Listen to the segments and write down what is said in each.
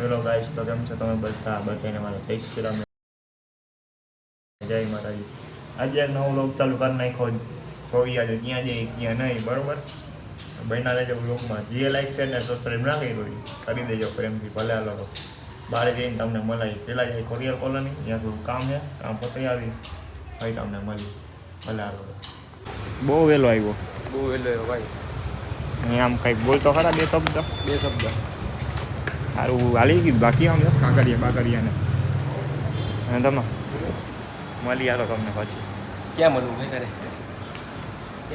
Hello guys તો કેમ છો તમે બધા? બધાને મારો જય શ્રી રામ. જય માતાજી. આજે એક નવો લોક ચાલુ કરી નાખ્યો. જોઈ આજે ક્યાં જઈએ ક્યાં નહીં બરોબર? બહેના લેજો બ્લોગમાં જે લાઈક છે ને સબસ્ક્રાઈબ ના કરી હોય કરી દેજો પ્રેમથી ભલે આ લોકો બહાર જઈને તમને મળાય પહેલાં જઈએ કોરિયર કોલોની ત્યાં થોડું કામ છે કામ પતાવી આવી ભાઈ તમને મળી. ભલે આ લોકો. બહુ વહેલો આવ્યો. બહુ વહેલો આવ્યો ભાઈ. આમ કંઈક બોલતો ખરા બે શબ્દ? બે શબ્દ. સારું હાલી ગયું બાકી આમ કાકરિયા બાકરિયા ને અને તમે મળી આલો તમને પછી. ક્યાં મળવું ભાઈ તારે?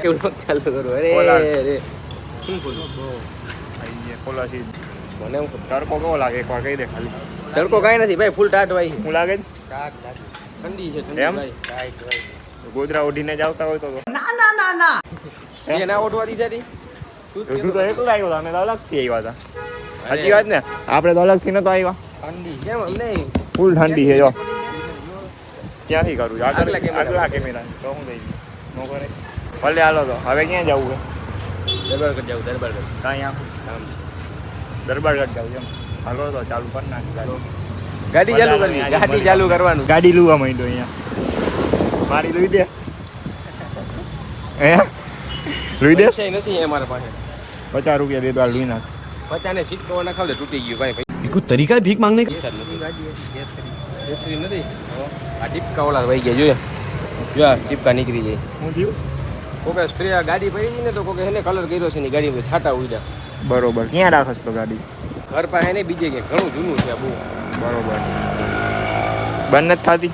કેવું ચાલુ કરું? અરે અરે. શું બોલું? કોલાસી મને તડકો કેવો લાગે? એકવાર કહી દે ખાલી. તડકો કાંઈ નથી ભાઈ ફૂલ ટાટ ભાઈ હું લાગે? ઠંડી છે? ઠંડી ટાઈટ ઓઢીને જ આવતા હોય તો ના ના ના ના. ઓઢવા દીધા હતી તું તો એકલા આવ્યો હતો, અમે તો અલગથી આવ્યા હતા. સાચી વાત ને? આપણે તો અલગથી નતો આવ્યા. ઠંડી કેમ અમને ફૂલ ઠંડી છે જો. ક્યાંથી કરું? આગળ આગલા કેમેરા તો હું થઈ નો કરે. ભલે હાલો તો. હવે ક્યાં જવું છે? દરબારગઢ જાવ દરબારગઢ. કાંઈ આમ? દરબારગઢ જવું એમ. હાલો તો ચાલુ કરી નાખી ગાડી. ચાલુ કરવી. ગાડી ચાલુ કરવાનું. ગાડી લુવા માંડ્યો અહીંયા. મારી લુઈ દે. હે? લુઈ દે? નથી અમારા પાસે. પચાસ રૂપિયા દે તો આ લુઈ નાખ. પચાને સીટ કવર ના ખાવ તૂટી ગયું ભાઈ. કોઈ તરીકા ભીખ માંગને કેસરી નથી. આ ટીપકા ઓલા વહી ગયા જોયા? જોયા ટીપકા નીકળી જાય. હું થયું? કોકે સ્પ્રે ગાડી પડી ને તો કોકે એને કલર કર્યો છે ને ગાડી છાટા ઉડ્યા. બરોબર. ક્યાં રાખો તો ગાડી? ઘર પાસે ને બીજે કે ઘણું જૂનું છે બહુ. બરોબર. બંને નથી થતી?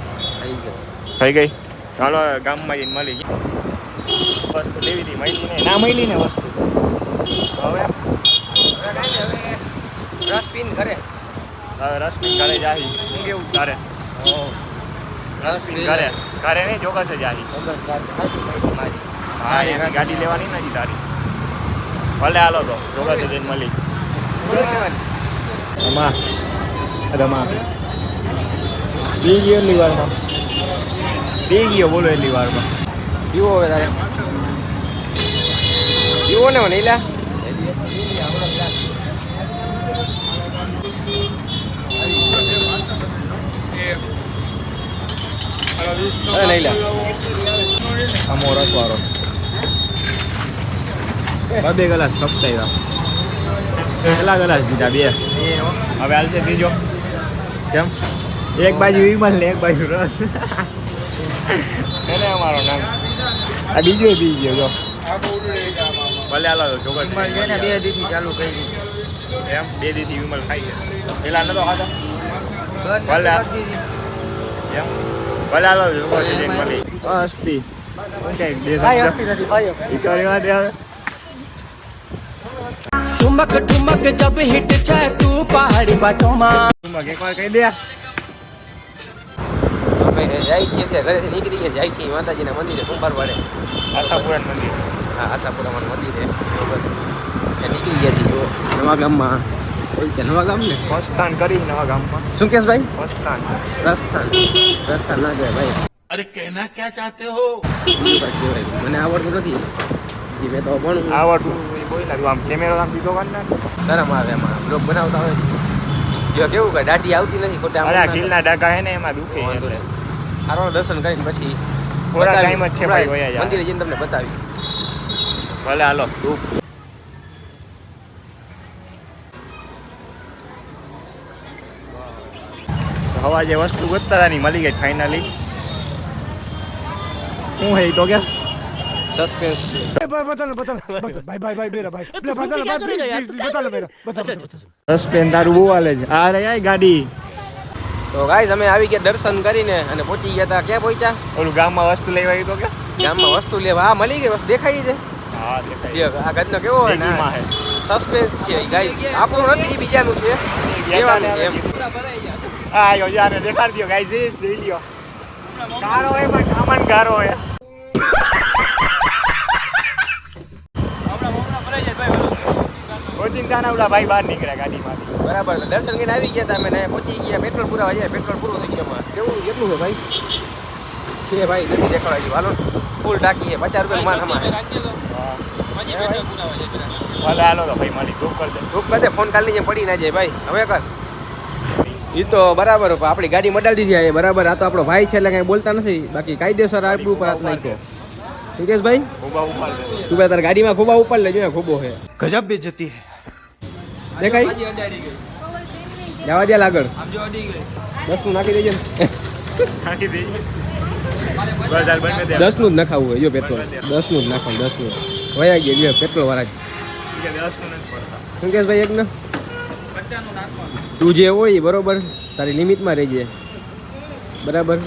થઈ ગઈ. ચાલો ગામમાં જઈને મળી ગઈ. વસ્તુ લેવી હતી મળી ના મળી ને વસ્તુ. હવે? રસ પીન કરે હવે રશ્મિ ઘરે જાહી. હું કેવું તારે રશ્મિ ઘરે. ઘરે નહીં ચોક્કસ જ જાહી હા એની ગાડી લેવાની નથી તારી. ભલે હાલો તો ચોક્કસ જઈને મળી. આમાં રમા. બી ગયો એટલી વારમાં. બી ગયો બોલો એટલી વારમાં. પીવો હવે તારે. પીવો ને મને ઈલા. નહીં લા. આમો રસવાળો બે ગ્લાસ કપતાવ્યા પેલા ગ્લાસ દીધા બે? હવે હાલશે બીજો. કેમ? એક બાજુ વિમલ ને એક બાજુ રસ. એને અમારો નામ. આ બીજો બી ગયો જો. ભલે હાલો ચોક્કસ બે દીથી ચાલુ કરી એમ? બે દીથી વિમલ ખાઈ ગયા. પેલા નતો ખાતા ભલે. એમ? ભલાલો જુઓ છે એક મળી અસ્તિ. કંઈક દે ભાઈ અસ્તિ નથી ભાઈ ઇકોરી વાત આવે ઠુમક જબ હિટ છે તું પહાડી બાટોમાં. ઠુમક એકવાર કહી દે. જાય છે તે ઘરેથી નીકળીએ જાય છે માતાજીના મંદિરે કુંભાર વાળે આશાપુરા મંદિર. હા આશાપુરા મંદિર નીકળી ગયા છે જુઓ. નવા ગામમાં ઓકે નવા ગામ ને પ્રસ્થાન કરી નવા ગામમાં. શું કેસ ભાઈ? પ્રસ્થાન પ્રસ્થાન પ્રસ્થાન ના જાય ભાઈ. અરે કહેના ક્યાં ચાહતે હો? મને આવડતું નથી. મેં તો ભણું. આવડતું કોઈ નાખ્યું આમ કેમેરો આમ સીધો કરી નાખ. શરમ આવે એમાં. બ્લોગ બનાવતા હોય. જો કેવું કે દાટી આવતી નથી ખોટા અરે ખીલના ડાકા હે ને એમાં દુખે આરો દર્શન કરીને પછી થોડા ટાઈમ જ છે ભાઈ મંદિરે જઈને તમને બતાવી ભલે હાલો. હવા જે વસ્તુ વધતા હતા ની મળી ગઈ ફાઇનલી હું હે તો કે અમે આવી ગયા દર્શન કરીને પહોંચી ગયા હતા ક્યાં પહોંચ્યા? ઓલું ગામમાં વસ્તુ લેવા તો કે? ગામમાં વસ્તુ લેવા. હા મળી ગઈ દેખાઈ છે. હા દેખાઈ કેવો ને સસ્પેન્સ છે. આપણું નથી બીજાનું છે. આયો યાર દેખાડ દયો ગાઈસ ઇસ વિડિયો ગારો હે પણ સામાન ગારો હે ઓચિંતાના ઓલા ભાઈ બહાર નીકળ્યા ગાડીમાંથી. બરાબર દર્શન કરીને આવી ગયા તમે ને પહોંચી ગયા. પેટ્રોલ પૂરા જાય પેટ્રોલ પૂરું થઈ ગયું. કેવું કેટલું છે ભાઈ? છે ભાઈ નથી દેખાડવા જેવું. હાલો ફૂલ ટાંકી છે પચાસ રૂપિયા માલ અમારે. હાલો તો ભાઈ મારી ધૂપ કરી દે. ધૂપ કરી દે ફોન કાલની જેમ પડી ના જાય ભાઈ. હવે કર એ તો બરાબર આપણી ગાડી મડાડી દીધી બરાબર. આ તો આપણો ભાઈ છે એટલે કઈ બોલતા નથી. બાકી કાયદેસર આપણું ઉપર હાથ નાખ્યો. મુકેશભાઈ તું ભાઈ તારા ગાડીમાં ખૂબા ઉપર લેજો ખૂબો છે ગજબ બે જતી દેખાય જવા દે આગળ. દસનું નાખી દેજો નાખી દેજો દસનું જ નખાવું હોય જો પેટ્રોલ દસનું જ નાખવાનું દસનું વયા ગયા પેટ્રોલ વાળા જ. મુકેશભાઈ એક ને. તું જે હોય એ બરોબર તારી લિમિટમાં રહેજે. બરાબર?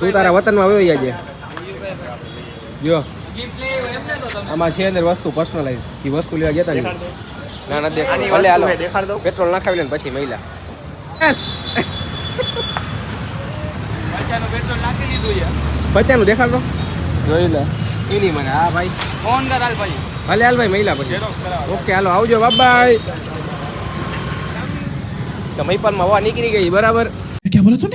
તું તારા વતનમાં વયો જાજે જો. આમાં છે અંદર વસ્તુ પર્સનલાઇઝ એ વસ્તુ લેવા ગયા હતા ને. ના દેખાડ. ભલે હાલો. દેખાડ દઉં? પેટ્રોલ નાખાવી લે પછી મહિલા. પચાનું દેખાડ. દો જોઈ લે. એની મને. હા ભાઈ. ફોન કર હાલ ભાઈ. ભલે હાલ ભાઈ મહિલા પછી. ઓકે હાલો આવજો. બાય તમે પણ મવા નીકળી ગઈ બરાબર? ક્યાં બોલો તું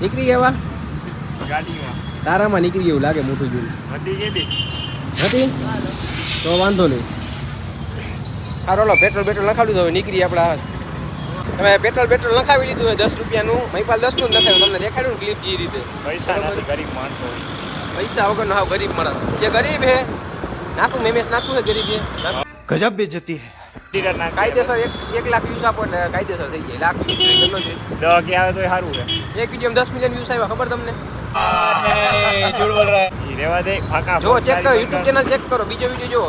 નીકળી ગયા ગાડીમાં. તારામાં નીકળી ગયું લાગે મોટું જોયું. હતી કે બી હતી? તો વાંધો નહીં. સારો લો પેટ્રોલ પેટ્રોલ નખાવી હવે નીકળી આપણા તમે પેટ્રોલ પેટ્રોલ લખાવી લીધું હોય દસ રૂપિયાનું મહીપાલ દસનું જ નખાવ્યું તમને દેખાડ્યું ક્લિપ જે રીતે. પૈસા ગરીબ માણસો પૈસા વગર ના ગરીબ માણસ. જે ગરીબ હે નાખું મેમેસ નાખું હે ગરીબ. હે ગજબ બેજતી હે. કાયદેસર એક એક લાખ વ્યૂઝ આપો એટલે કાયદેસર થઈ જાય. લાખ વ્યૂઝ કેટલો છે દહ કે આવે તોય સારું છે એક વીડિયો દસ મિલિયન વ્યૂઝ આવ્યા ખબર તમને? રેવા દે ફાકા જો ચેક કરો યુટ્યુબ ચેનલ ચેક કરો બીજો વીડિયો જો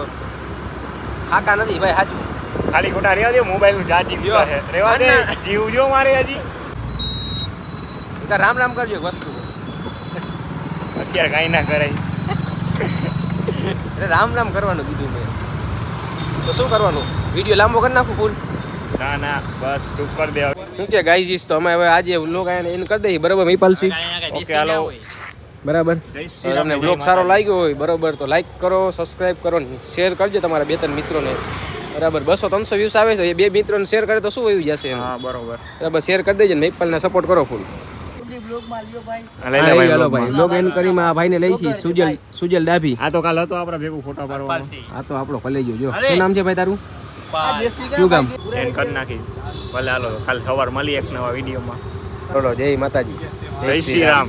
ખાકા નથી ભાઈ સાચું. ખાલી ખોટા રેવા દે મોબાઈલનું ચાર્જિંગ જો. રેવા દે. જીવ જો મારે હજી. તો રામ રામ કરજો વસ્તુ. અત્યારે કાંઈ ના કરાય. એટલે રામ રામ કરવાનું કીધું મેં. તો શું કરવાનું? વીડિયો લાંબો કરી નાખું ફૂલ? ના ના બસ ટૂંક કરી દે હવે. શું કે ગાઈઝીસ તો અમે હવે આજે વ્લોગ એને કરી દઈએ બરાબર મહીપાલસી ઓકે હાલો. બરાબર. તમને વ્લોગ સારો લાગ્યો હોય બરોબર તો લાઈક કરો સબસ્ક્રાઇબ કરો શેર કરજો તમારા બે ત્રણ મિત્રોને. બરાબર બસો ત્રણસો વ્યૂઝ આવે તો એ બે મિત્રોને શેર કરે તો શું વયું જશે હા બરોબર. બરાબર શેર કરી દેજો ને મહિપાલને સપોર્ટ કરો ફૂલ સુજલ સુજલ ડાભી. આ તો કાલ હતો આપડા ભેગું ફોટા પાડવાનો. આ તો આપણો કલેજો જો. શું નામ છે ભાઈ તારું? કરી નાખી. ભલે હાલો કાલ સવાર મળીએ એક નવા વિડીયોમાં. ચલો જય માતાજી. જય શ્રી રામ.